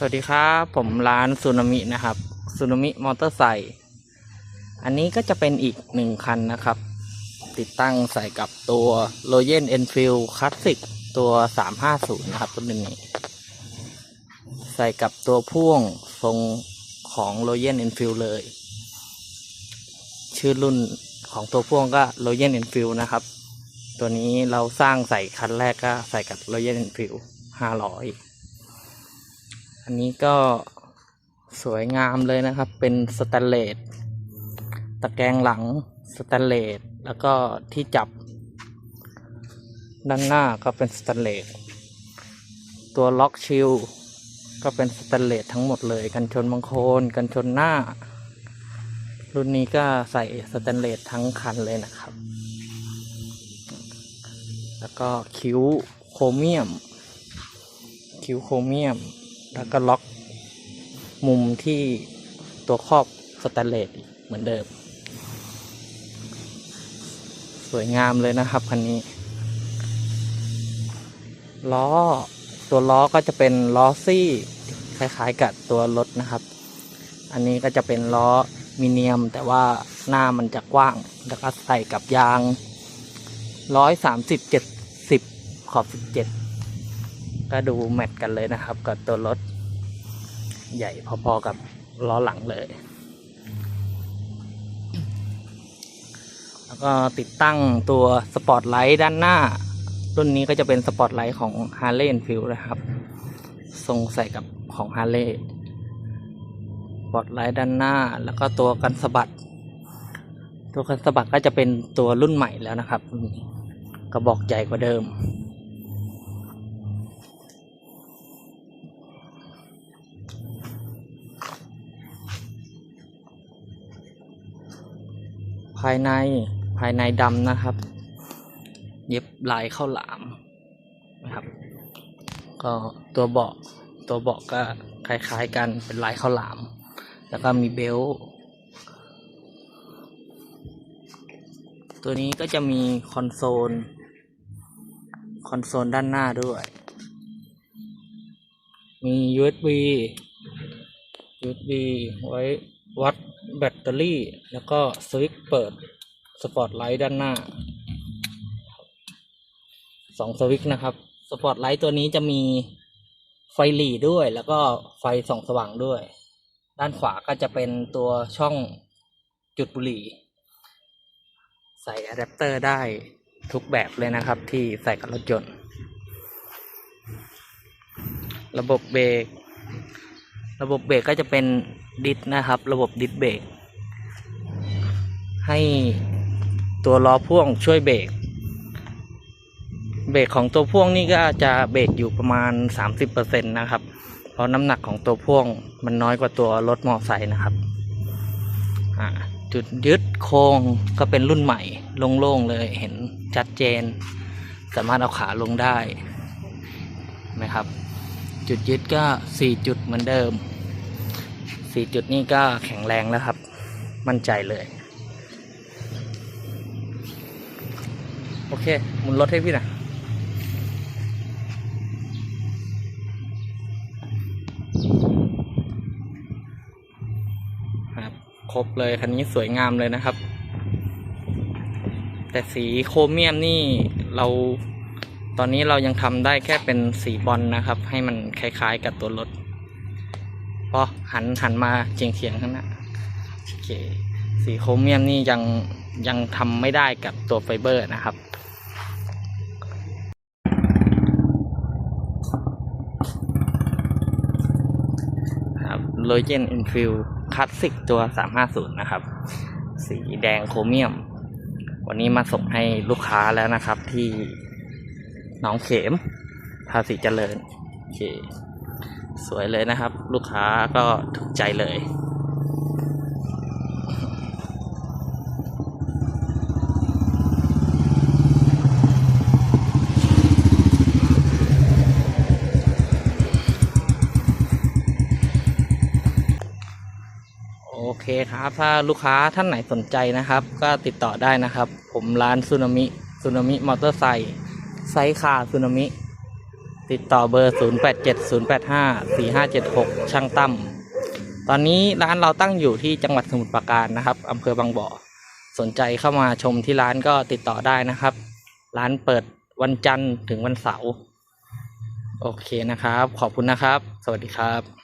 สวัสดีครับ ผมร้านซูนามินะครับซูนามิมอเตอร์ไซค์อันนี้ก็จะเป็นอีกหนึ่งคันนะครับ ติดตั้งใส่กับตัว r o y a l Enfield Classic ตัว 350 นะครับตัวนี้ ใส่กับตัวพ่วงทรงของ r o y a l Enfield เลย ชื่อรุ่นของตัวพ่วงก็ r o y a l Enfield นะครับ ตัวนี้เราสร้างใส่คันแรกก็ใส่กับ r o y a l Enfield 500 อันนี้ก็สวยงามเลยนะครับ เป็นสแตนเลส ตะแกรงหลังสแตนเลส แล้วก็ที่จับ ด้านหน้าก็เป็นสแตนเลส ตัวล็อกชิลก็เป็นสแตนเลสทั้งหมดเลย กันชนบังโคนกันชนหน้า รุ่นนี้ก็ใส่สแตนเลสทั้งคันเลยนะครับ แล้วก็คิ้วโครเมียม คิ้วโครเมียม แล้วก็ล็อกมุมที่ตัวครอบสแตนเลสเหมือนเดิม สวยงามเลยนะครับคันนี้ ล้อตัวล้อก็จะเป็นล้อซี่คล้ายๆกับตัวรถนะครับ อันนี้ก็จะเป็นล้อมิเนียม แต่ว่าหน้ามันจะกว้าง แล้วก็ใส่กับยางร้อยสามสิบเจ็ดสิบขอบสิบเจ็ด ก็ดูแมทกันเลยนะครับ กับตัวรถ ใหญ่พอๆกับล้อหลังเลย แล้วก็ติดตั้งตัวสปอตไลท์ด้านหน้า รุ่นนี้ก็จะเป็นสปอตไลท์ของ Harley f i e l d นะครับทรงใส่กับของ Harley สปอตไลท์ด้านหน้า แล้วก็ตัวกันสะบัด ตัวกันสะบัดก็จะเป็นตัวรุ่นใหม่แล้วนะครับ กระบอกใหญ่กว่าเดิม ภายในภายในดำนะครับ เย็บลายข้าวหลามนะครับ ก็ตัวเบาะตัวเบาะก็คล้ายๆกันเป็นลายข้าวหลาม แล้วก็มีเบลต์ตัวนี้ก็จะมีคอนโซล คอนโซลด้านหน้าด้วย มี USB USB ไว้ วัดแบตเตอรี่ แล้วก็สวิตช์เปิดสปอตไลท์ด้านหน้าสองสวิตช์นะครับสปอตไลท์ตัวนี้จะมีไฟหลีด้วย แล้วก็ไฟส่องสว่างด้วย ด้านขวาก็จะเป็นตัวช่องจุดบุหรี่ ใส่อะแดปเตอร์ได้ทุกแบบเลยนะครับที่ใส่กับรถยนต์ ระบบเบรก ระบบเบรกก็จะเป็น ดิสนะครับ ระบบดิสเบรกให้ตัวล้อพ่วงช่วยเบรกเบรกของตัวพ่วงนี่ก็จะเบรกอยู่ประมาณ 30%นะครับ เพราะน้ำหนักของตัวพ่วงมันน้อยกว่าตัวรถมอไซค์นะครับ จุดยึดโค้งก็เป็นรุ่นใหม่โล่งๆเลยเห็นชัดเจน สามารถเอาขาลงได้นะครับ จุดยึดก็สี่จุดเหมือนเดิม สี่จุดนี้ก็แข็งแรงแล้วครับ มั่นใจเลย โอเคหมุนรถให้พี่นะครับครบเลยคันนี้สวยงามเลยนะครับ แต่สีโครเมียมนี่เราตอนนี้เรายังทำได้แค่เป็นสีบอลนะครับ ให้มันคล้ายๆกับตัวรถ พอหันหันมาเฉียงเฉียงๆข้างหน้าโอเคสีโครเมียมนี่ยังยังทำไม่ได้กับตัวไฟเบอร์นะครับครับโรเจนอินฟิลคลาสสิกตัว 350 นะครับ สีแดงโครเมียม วันนี้มาส่งให้ลูกค้าแล้วนะครับที่หนองเขมภาษีเจริญโอเค สวยเลยนะครับ ลูกค้าก็ถูกใจเลย โอเคครับ ถ้าลูกค้าท่านไหนสนใจนะครับ ก็ติดต่อได้นะครับ ผมร้านซูนามิซูนามิมอเตอร์ไซค์ไซส์คาซูนามิ ติดต่อเบอร์ 0870854576 ช่างตั้มตอนนี้ร้านเราตั้งอยู่ที่จังหวัดสมุทรปราการนะครับอำเภอบางบ่อสนใจเข้ามาชมที่ร้านก็ติดต่อได้นะครับ ร้านเปิดวันจันทร์ถึงวันเสาร์โอเคนะครับ ขอบคุณนะครับ สวัสดีครับ